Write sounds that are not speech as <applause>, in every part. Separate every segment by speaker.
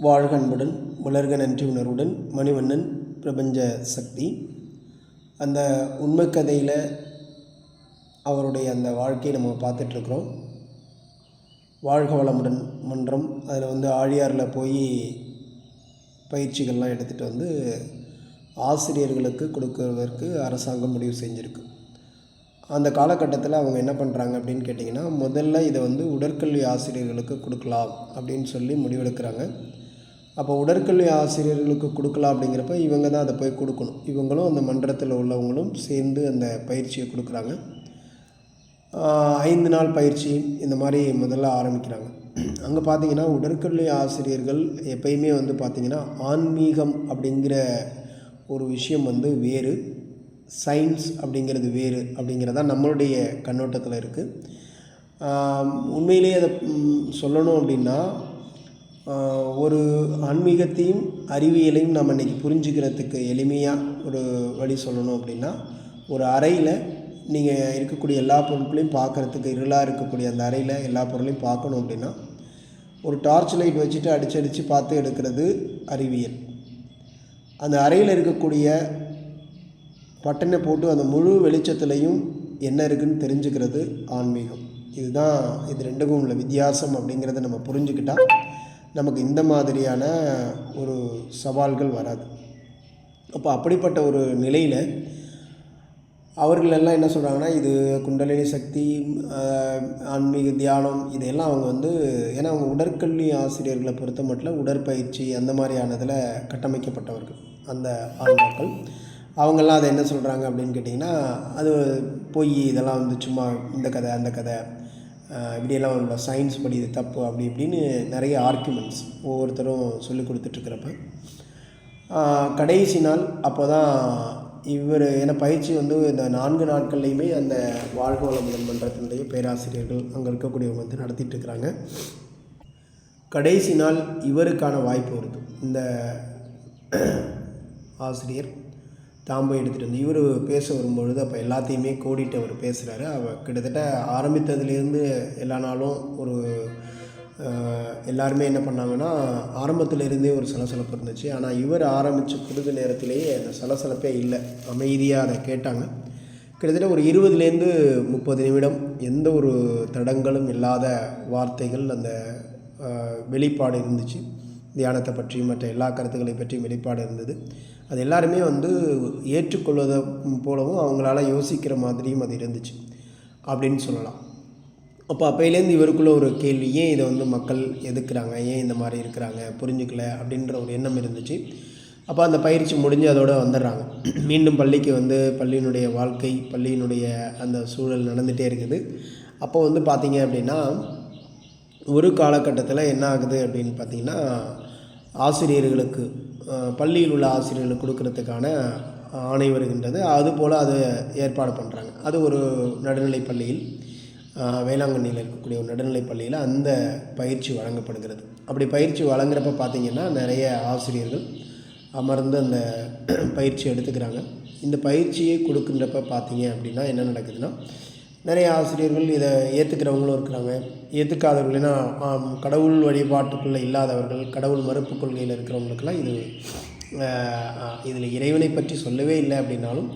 Speaker 1: வாழ்க அன்புடன் வளர்க நன்றி உணர்வுடன் மணிவண்ணன் பிரபஞ்ச சக்தி. அந்த உண்மை கதையில் அவருடைய அந்த வாழ்க்கையை நம்ம பார்த்துட்ருக்குறோம். வாழ்க வளமுடன் மன்றம். அதில் வந்து ஆழியாரில் போய் பயிற்சிகள்லாம் எடுத்துகிட்டு வந்து ஆசிரியர்களுக்கு கொடுக்கறதற்கு அரசாங்கம் முடிவு செஞ்சுருக்கு. அந்த காலகட்டத்தில் அவங்க என்ன பண்ணுறாங்க அப்படின்னு கேட்டிங்கன்னா முதல்ல இதை வந்து உடற்கல்வி ஆசிரியர்களுக்கு கொடுக்கலாம் அப்படின்னு சொல்லி முடிவெடுக்கிறாங்க. அப்போ உடற்கல்வி ஆசிரியர்களுக்கு கொடுக்கலாம் அப்படிங்கிறப்ப இவங்க தான் அதை போய் கொடுக்கணும். இவங்களும் அந்த மன்றத்தில் உள்ளவங்களும் சேர்ந்து அந்த பயிற்சியை கொடுக்குறாங்க. ஐந்து நாள் பயிற்சி இந்த மாதிரி முதல்ல ஆரம்பிக்கிறாங்க. அங்கே பார்த்தீங்கன்னா உடற்கல்வி ஆசிரியர்கள் எப்பயுமே வந்து பார்த்திங்கன்னா ஆன்மீகம் அப்படிங்கிற ஒரு விஷயம் வந்து வேறு சயின்ஸ் அப்படிங்கிறது வேறு அப்படிங்கிறதா நம்மளுடைய கண்ணோட்டத்தில் இருக்குது உண்மையிலேயே அதை சொல்லணும் அப்படின்னா ஒரு ஆன்மீகத்தையும் அறிவியலையும் நம்ம இன்றைக்கி புரிஞ்சுக்கிறதுக்கு எளிமையாக ஒரு வழி சொல்லணும் அப்படின்னா ஒரு அறையில் நீங்கள் இருக்கக்கூடிய எல்லா பொருட்களையும் பார்க்குறதுக்கு இருளாக இருக்கக்கூடிய அந்த அறையில் எல்லா பொருளையும் பார்க்கணும் அப்படின்னா ஒரு டார்ச் லைட் வச்சுட்டு அடிச்சு அடித்து பார்த்து எடுக்கிறது அறிவியல். அந்த அறையில் இருக்கக்கூடிய பட்டனை போட்டு அந்த முழு வெளிச்சத்துலேயும் என்ன இருக்குன்னு தெரிஞ்சுக்கிறது ஆன்மீகம். இதுதான் இது ரெண்டுக்கும் உள்ள வித்தியாசம் அப்படிங்கிறத நம்ம புரிஞ்சுக்கிட்டால் நமக்கு இந்த மாதிரியான ஒரு சவால்கள் வராது. அப்போ அப்படிப்பட்ட ஒரு நிலையில் அவர்கள் எல்லாம் என்ன சொல்கிறாங்கன்னா இது குண்டலினி சக்தி ஆன்மீக தியானம் இதையெல்லாம் அவங்க வந்து ஏன்னா அவங்க உடற்கல்வி ஆசிரியர்களை பொறுத்த மட்டும் உடற்பயிற்சி அந்த மாதிரியானதில் கட்டமைக்கப்பட்டவர்கள் அந்த ஆன்மாக்கள். அவங்கெல்லாம் அதை என்ன சொல்கிறாங்க அப்படின்னு கேட்டிங்கன்னா அது பொய் இதெல்லாம் வந்து சும்மா இந்த கதை அந்த கதை இப்படியெல்லாம் உள்ள சயின்ஸ் படி இது தப்பு அப்படி இப்படின்னு நிறைய ஆர்குமெண்ட்ஸ் ஒவ்வொருத்தரும் சொல்லி கொடுத்துட்ருக்குறப்ப. கடைசி நாள் அப்போ தான் இவர் ஏன்னா பயிற்சி வந்து இந்த நான்கு நாட்கள்லையுமே அந்த வாழ்க வளமுதல் மன்றத்தினுடைய பேராசிரியர்கள் அங்கே இருக்கக்கூடியவங்க வந்து நடத்திட்டு இருக்கிறாங்க கடைசி நாள் இவருக்கான வாய்ப்பு வருது. இந்த ஆசிரியர் தாம்பை எடுத்துகிட்டு வந்து இவர் பேச வரும்பொழுது அப்போ எல்லாத்தையுமே கோடிட்டு அவர் பேசுகிறாரு அவர் கிட்டத்தட்ட ஆரம்பித்ததுலேருந்து எல்லா நாளும் ஒரு எல்லாருமே என்ன பண்ணாங்கன்னா ஆரம்பத்துலேருந்தே ஒரு சலசலப்பு இருந்துச்சு. ஆனால் இவர் ஆரம்பித்த புது நேரத்திலேயே அந்த சலசலப்பே இல்லை. அமைதியாக அதை கேட்டாங்க. கிட்டத்தட்ட ஒரு இருபதுலேருந்து முப்பது நிமிடம் எந்த ஒரு தடங்களும் இல்லாத வார்த்தைகள் அந்த வெளிப்பாடு இருந்துச்சு. தியானத்தை பற்றியும் மற்ற எல்லா கருத்துக்களை பற்றியும் வெளிப்பாடு இருந்தது. அது எல்லாருமே வந்து ஏற்றுக்கொள்வதை போலவும் அவங்களால யோசிக்கிற மாதிரியும் அது இருந்துச்சு. அப்படின்னு சொல்லலாம். அப்போ அப்போயிலேருந்து இவருக்குள்ளே ஒரு கேள்வி ஏன் இதை வந்து மக்கள் எதுக்குறாங்க? ஏன் இந்த மாதிரி இருக்கிறாங்க? புரிஞ்சுக்கல? அப்படின்ற ஒரு எண்ணம் இருந்துச்சு. அப்போ அந்த பயிற்சி முடிஞ்சு அதோடு வந்துடுறாங்க. மீண்டும் பள்ளிக்கு வந்து பள்ளியினுடைய வாழ்க்கை பள்ளியினுடைய அந்த சூழல் நடந்துகிட்டே இருக்குது. அப்போ வந்து பார்த்திங்க அப்படின்னா ஒரு காலகட்டத்தில் என்ன ஆகுது அப்படின்னு பார்த்திங்கன்னா ஆசிரியர்களுக்கு பள்ளியில் உள்ள ஆசிரியர்களுக்கு கொடுக்கறதுக்கான ஆணை வருகின்றது. அதுபோல் அது ஏற்பாடு பண்ணுறாங்க அது ஒரு நடுநிலைப் பள்ளியில் வேளாங்கண்ணியில் இருக்கக்கூடிய ஒரு நடுநிலைப் பள்ளியில் அந்த பயிற்சி வழங்கப்படுகிறது. அப்படி பயிற்சி வழங்குறப்ப பார்த்தீங்கன்னா நிறைய ஆசிரியர்கள் அமர்ந்து அந்த பயிற்சி எடுத்துக்கிறாங்க. இந்த பயிற்சியை கொடுக்குறப்ப பார்த்தீங்க அப்படின்னா என்ன நடக்குதுன்னா நிறைய ஆசிரியர்கள் இதை ஏற்றுக்கிறவங்களும் இருக்கிறாங்க. ஏற்றுக்காதவர்கள்னா கடவுள் வழிபாட்டுக்குள்ளே இல்லாதவர்கள் கடவுள் மறுப்பு கொள்கையில் இருக்கிறவங்களுக்கெல்லாம் இது இதில் இறைவனை பற்றி சொல்லவே இல்லை அப்படின்னாலும்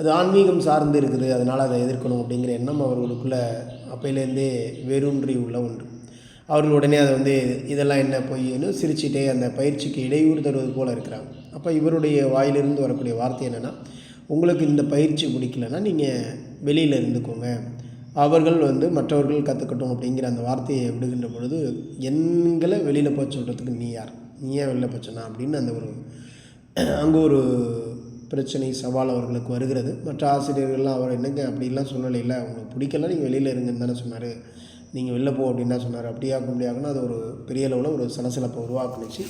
Speaker 1: அது ஆன்மீகம் சார்ந்து இருக்குது அதனால் அதை எதிர்க்கணும் அப்படிங்கிற எண்ணம் அவர்களுக்குள்ள அப்பையிலேருந்தே வேரூன்றி உள்ள ஒன்று. அவர்கள் உடனே அதை வந்து இதெல்லாம் என்ன பொய்னு சிரிச்சிட்டே அந்த பயிற்சிக்கு இடையூறு தருவது போல் இருக்கிறாங்க. அப்போ இவருடைய வாயிலிருந்து வரக்கூடிய வார்த்தை என்னென்னா உங்களுக்கு இந்த பயிற்சி பிடிக்கலன்னா நீங்கள் வெளியில் இருந்துக்கோங்க அவர்கள் வந்து மற்றவர்கள் கற்றுக்கட்டும் அப்படிங்கிற அந்த வார்த்தையை விடுகின்ற பொழுது எங்களை வெளியில் போய் சொல்கிறதுக்கு நீ யார்? நீ ஏன் வெளியில் போச்சுனா அப்படின்னு அந்த ஒரு அங்கே ஒரு பிரச்சனை சவால் அவர்களுக்கு வருகிறது. மற்ற ஆசிரியர்கள்லாம் அவர் என்னங்க அப்படிலாம் சொல்லலை இல்லை உங்களுக்கு பிடிக்கல நீங்கள் வெளியில் இருங்கன்னு தானே சொன்னார். நீங்கள் வெளில போ அப்படின்னு தான் சொன்னார். அப்படியாக்கும் இப்படியாக்குன்னு அது ஒரு பெரிய அளவில் ஒரு சலசலப்பை உருவாக்குனுச்சு.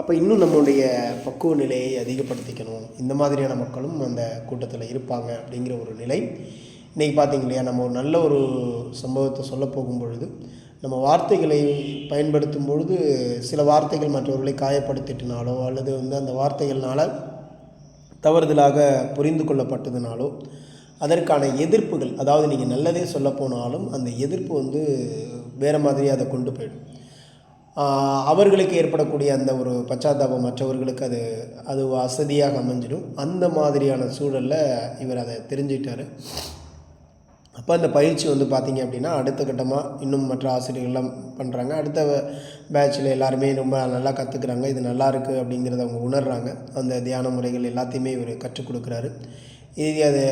Speaker 1: அப்போ இன்னும் நம்மளுடைய பக்குவ நிலையை அதிகப்படுத்திக்கணும். இந்த மாதிரியான மக்களும் அந்த கூட்டத்தில் இருப்பாங்க அப்படிங்கிற ஒரு நிலை. இன்றைக்கி பார்த்திங்க இல்லையா நம்ம ஒரு நல்ல ஒரு சம்பவத்தை சொல்ல போகும் பொழுது நம்ம வார்த்தைகளை பயன்படுத்தும் பொழுது சில வார்த்தைகள் மற்றவர்களை காயப்படுத்திட்டனாலோ அல்லது வந்து அந்த வார்த்தைகள்னால் தவறுதலாக புரிந்து கொள்ளப்பட்டதுனாலோ அதற்கான எதிர்ப்புகள் அதாவது நீங்கள் நல்லதே சொல்ல போனாலும் அந்த எதிர்ப்பு வந்து வேறு மாதிரி அதை கொண்டு போயிடும். அவர்களுக்கு ஏற்படக்கூடிய அந்த ஒரு பச்சாத்தாபம் மற்றவர்களுக்கு அது அது வசதியாக அமைஞ்சிடும். அந்த மாதிரியான சூழலில் இவர் அதை தெரிஞ்சிட்டார். அப்போ அந்த பயிற்சி வந்து பார்த்திங்க அப்படின்னா அடுத்த கட்டமாக இன்னும் மற்ற ஆசிரியர்கள்லாம் பண்ணுறாங்க அடுத்த பேட்சில் எல்லாருமே ரொம்ப நல்லா கற்றுக்குறாங்க இது நல்லா இருக்குது அப்படிங்கிறத அவங்க உணர்கிறாங்க அந்த தியான முறைகள் எல்லாத்தையுமே இவர் கற்றுக் கொடுக்குறாரு. இது அது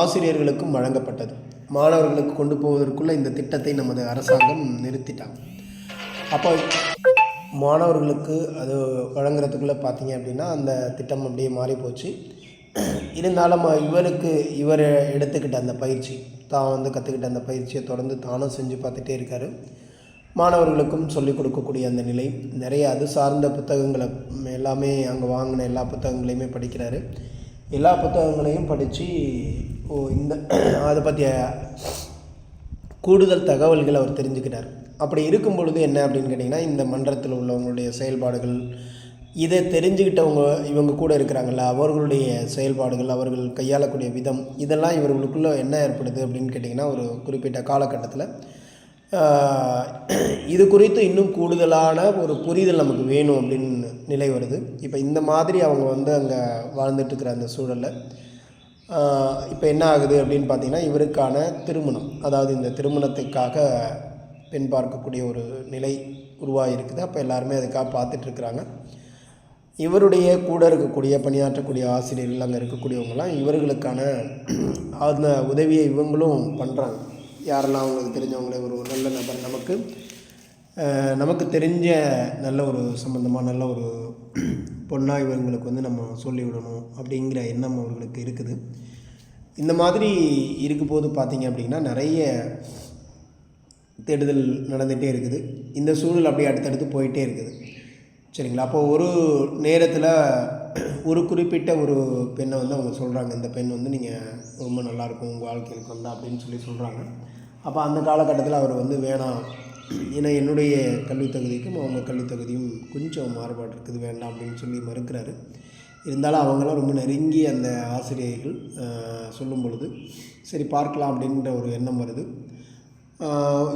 Speaker 1: ஆசிரியர்களுக்கும் வழங்கப்பட்டது. மாணவர்களுக்கு கொண்டு போவதற்குள்ள இந்த திட்டத்தை நமது அரசாங்கம் நிறுத்திட்டாங்க. அப்போ மாணவர்களுக்கு அது வழங்குறதுக்குள்ளே பார்த்தீங்க அப்படின்னா அந்த திட்டம் அப்படியே மாறி போச்சு. இருந்தாலும் இவருக்கு இவர் எடுத்துக்கிட்ட அந்த பயிற்சி தான் வந்து கற்றுக்கிட்ட அந்த பயிற்சியை தொடர்ந்து தானும் செஞ்சு பார்த்துட்டே இருக்கார். மாணவர்களுக்கும் சொல்லிக் கொடுக்கக்கூடிய அந்த நிலை நிறைய அது சார்ந்த புத்தகங்களை எல்லாமே அங்கே வாங்கின எல்லா புத்தகங்களையுமே படிக்கிறாரு. எல்லா புத்தகங்களையும் படித்து ஓ இந்த அதை பற்றிய கூடுதல் தகவல்கள் அவர் தெரிஞ்சுக்கிறார் அப்படி இருக்கும் பொழுது என்ன அப்படின்னு கேட்டிங்கன்னா இந்த மன்றத்தில் உள்ளவங்களுடைய செயல்பாடுகள் இதை தெரிஞ்சுக்கிட்டவங்க இவங்க கூட இருக்கிறாங்கல்ல அவர்களுடைய செயல்பாடுகள் அவர்கள் கையாளக்கூடிய விதம் இதெல்லாம் இவர்களுக்குள்ளே என்ன ஏற்படுது அப்படின்னு கேட்டிங்கன்னா ஒரு குறிப்பிட்ட காலகட்டத்தில் இது குறித்து இன்னும் கூடுதலான ஒரு புரிதல் நமக்கு வேணும் அப்படின்னு நிலை வருது. இப்போ இந்த மாதிரி அவங்க வந்து அங்கே வாழ்ந்துட்டுருக்கிற அந்த சூழலில் இப்போ என்ன ஆகுது அப்படின்னு பார்த்தீங்கன்னா இவருக்கான திருமணம் அதாவது இந்த திருமணத்துக்காக பெண் பார்க்கக்கூடிய ஒரு நிலை உருவாகிருக்குது அப்போ எல்லாருமே அதுக்காக பார்த்துட்ருக்குறாங்க. இவருடைய கூட இருக்கக்கூடிய பணியாற்றக்கூடிய ஆசிரியர்கள் அங்கே இருக்கக்கூடியவங்கலாம் இவர்களுக்கான <clears throat> அந்த உதவியை இவங்களும் பண்ணுறாங்க யாரெல்லாம் அவங்களுக்கு தெரிஞ்சவங்களே ஒரு நல்ல நபர். நமக்கு நமக்கு தெரிஞ்ச நல்ல ஒரு சம்மந்தமாக நல்ல ஒரு <clears throat> பொண்ணாக இவங்களுக்கு வந்து நம்ம சொல்லிவிடணும் அப்படிங்கிற எண்ணம் அவர்களுக்கு இருக்குது. இந்த மாதிரி இருக்கும்போது பார்த்திங்க அப்படின்னா நிறைய தேடுதல் நடந்துகிட்டே இருக்குது. இந்த சூழல் அப்படியே அடுத்தடுத்து போயிட்டே இருக்குது. சரிங்களா? அப்போது ஒரு நேரத்தில் ஒரு குறிப்பிட்ட ஒரு பெண்ணை வந்து அவங்க சொல்கிறாங்க இந்த பெண் வந்து நீங்கள் ரொம்ப நல்லாயிருக்கும் உங்கள் வாழ்க்கையில் வந்தா அப்படின்னு சொல்லி சொல்கிறாங்க அப்போ அந்த காலகட்டத்தில் அவர் வந்து வேணாம். ஏன்னா என்னுடைய கல்வித் தகுதிக்கும் அவங்க கல்வித் தகுதியும் கொஞ்சம் மாறுபாடு இருக்குது. வேண்டாம் அப்படின்னு சொல்லி மறுக்கிறாரு. இருந்தாலும் அவங்களாம் ரொம்ப நெருங்கி அந்த ஆசிரியர்கள் சொல்லும் பொழுது சரி பார்க்கலாம் அப்படின்ற ஒரு எண்ணம் வருது.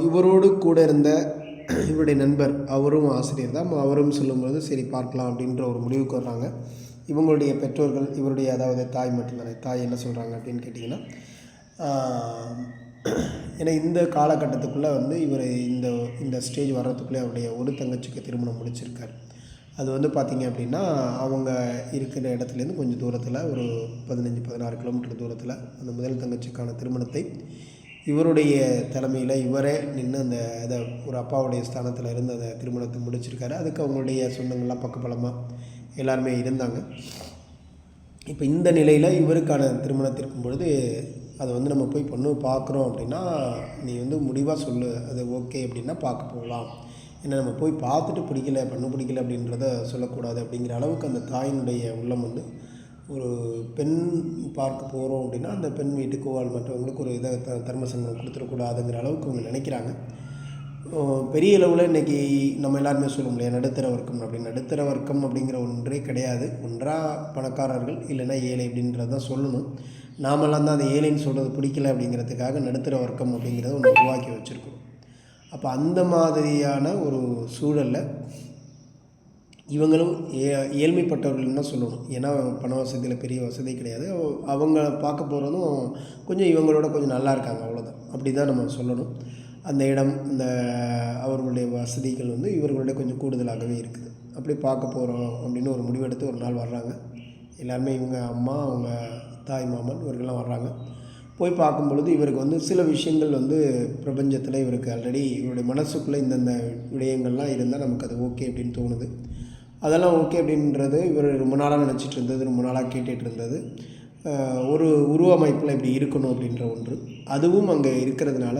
Speaker 1: இவரோடு கூட இருந்த இவருடைய நண்பர் அவரும் ஆசிரியர் தான். அவரும் சொல்லும்போது சரி பார்க்கலாம் அப்படின்ற ஒரு முடிவுக்கு வர்றாங்க. இவங்களுடைய பெற்றோர்கள் இவருடைய அதாவது தாய் மட்டும்தானே தாய் என்ன சொல்கிறாங்க அப்படின்னு கேட்டிங்கன்னா ஏன்னா இந்த காலகட்டத்துக்குள்ளே வந்து இவர் இந்த இந்த ஸ்டேஜ் வர்றதுக்குள்ளே அவருடைய ஒரு தங்கச்சிக்கு திருமணம் முடிச்சிருக்கார். அது வந்து பார்த்திங்க அப்படின்னா அவங்க இருக்கிற இடத்துலேருந்து கொஞ்சம் தூரத்தில் ஒரு பதினஞ்சு பதினாறு கிலோமீட்டர் தூரத்தில் அந்த முதல் தங்கச்சிக்கான திருமணத்தை இவருடைய தலைமையில் இவரே நின்று அந்த இதை ஒரு அப்பாவுடைய ஸ்தானத்தில் இருந்து அந்த திருமணத்தை முடிச்சிருக்காரு. அதுக்கு அவங்களுடைய சொந்தங்கள்லாம் பக்கபலமாக எல்லாருமே இருந்தாங்க. இப்போ இந்த நிலையில் இவருக்கான திருமணத்திற்கும் பொழுது அதை வந்து நம்ம போய் பொண்ணு பார்க்குறோம் அப்படின்னா நீ வந்து முடிவாக சொல்லு அது ஓகே அப்படின்னா பார்க்க போகலாம். ஏன்னா நம்ம போய் பார்த்துட்டு பிடிக்கல பண்ணு பிடிக்கல அப்படின்றத சொல்லக்கூடாது அப்படிங்கிற அளவுக்கு அந்த தாயினுடைய உள்ளம் வந்து ஒரு பெண் பார்க்க போகிறோம் அப்படின்னா அந்த பெண் வீட்டுக்கு வாழ் மற்றவங்களுக்கு ஒரு இதை த தர்ம சங்கம் கொடுத்துடக்கூடாதுங்கிற அளவுக்கு அவங்க நினைக்கிறாங்க. பெரிய அளவில் இன்றைக்கி நம்ம எல்லாருமே சொல்ல முடியாது நடுத்தர வர்க்கம் அப்படின்னு நடுத்தர வர்க்கம் அப்படிங்கிற ஒன்றே கிடையாது. ஒன்றா பணக்காரர்கள் இல்லைன்னா ஏழை அப்படின்றத தான் சொல்லணும். நாமெல்லாம் தான் அந்த ஏழைன்னு சொல்கிறது பிடிக்கல அப்படிங்கிறதுக்காக நடுத்தர வர்க்கம் அப்படிங்கிறத ஒன்று உருவாக்கி வச்சுருக்கோம் அப்போ அந்த மாதிரியான ஒரு சூழலில் இவங்களும் ஏ ஏழ்மைப்பட்டவர்கள்னு தான் சொல்லணும். ஏன்னா பண வசதியில் பெரிய வசதி கிடையாது. அவங்க பார்க்க போகிறதும் கொஞ்சம் இவங்களோட கொஞ்சம் நல்லா இருக்காங்க அவ்வளோதான் அப்படி தான் நம்ம சொல்லணும். அந்த இடம் அந்த அவர்களுடைய வசதிகள் வந்து இவர்களுடைய கொஞ்சம் கூடுதலாகவே இருக்குது. அப்படி பார்க்க போகிறோம் அப்படின்னு ஒரு முடிவெடுத்து ஒரு நாள் வர்றாங்க. எல்லாருமே இவங்க அம்மா அவங்க தாய் மாமன் இவர்கள்லாம் வர்றாங்க. போய் பார்க்கும் பொழுது இவருக்கு வந்து சில விஷயங்கள் வந்து பிரபஞ்சத்தில் இவருக்கு ஆல்ரெடி இவருடைய மனசுக்குள்ளே இந்தந்த விடயங்கள்லாம் இருந்தால் நமக்கு அது ஓகே அப்படின்னு தோணுது. அதெல்லாம் ஓகே அப்படின்றது இவர் ரொம்ப நாளாக நினச்சிட்டு இருந்தது ரொம்ப நாளாக கேட்டுட்டு இருந்தது. ஒரு உருவமைப்பில் இப்படி இருக்கணும் அப்படின்ற ஒன்று. அதுவும் அங்கே இருக்கிறதுனால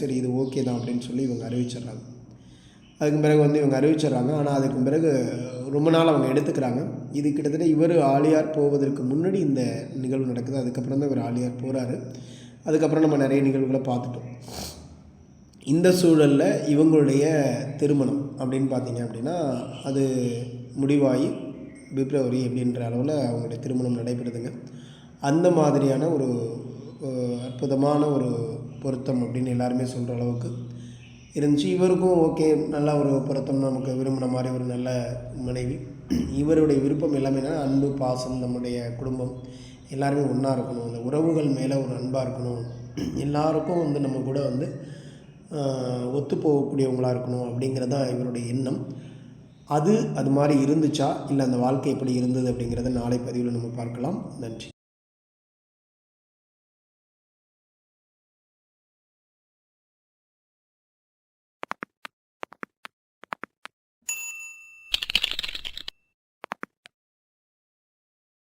Speaker 1: சரி இது ஓகே தான் அப்படின்னு சொல்லி இவங்க அறிவிச்சிடுறாங்க. அதுக்கு பிறகு வந்து இவங்க அறிவிச்சிடுறாங்க. ஆனால் அதுக்கு பிறகு ரொம்ப நாள் அவங்க எடுத்துக்கிறாங்க. இது கிட்டத்தட்ட இவர் ஆலியார் போவதற்கு முன்னாடி இந்த நிகழ்வு நடக்குது. அதுக்கப்புறம் தான் இவர் ஆலியார் போகிறாரு அதுக்கப்புறம் நம்ம நிறைய நிகழ்வுகளை பார்த்துட்டோம். இந்த சூழலில் இவங்களுடைய திருமணம் அப்படின்னு பார்த்தீங்க அப்படின்னா அது முடிவாகி பிப்ரவரி அப்படின்ற அளவில் அவங்களுடைய திருமணம் நடைபெறுதுங்க. அந்த மாதிரியான ஒரு அற்புதமான ஒரு பொருத்தம் அப்படின்னு எல்லாருமே சொல்கிற அளவுக்கு இருந்துச்சு. இவருக்கும் ஓகே நல்ல ஒரு பொருத்தம் நமக்கு விரும்பின மாதிரி ஒரு நல்ல மனைவி. இவருடைய விருப்பம் எல்லாமே அன்பு பாசம் நம்முடைய குடும்பம் எல்லாருமே ஒன்றா இருக்கணும். அந்த உறவுகள் மேலே ஒரு அன்பாக இருக்கணும். எல்லாருக்கும் வந்து நம்ம கூட வந்து ஒத்து போகக்கூடியவங்களாக இருக்கணும் அப்படிங்கிறது தான் இவருடைய எண்ணம். அது அது மாதிரி இருந்துச்சா? இல்லை அந்த வாழ்க்கை எப்படி இருந்தது அப்படிங்கிறத நாளை பதிவில் நம்ம பார்க்கலாம். நன்றி.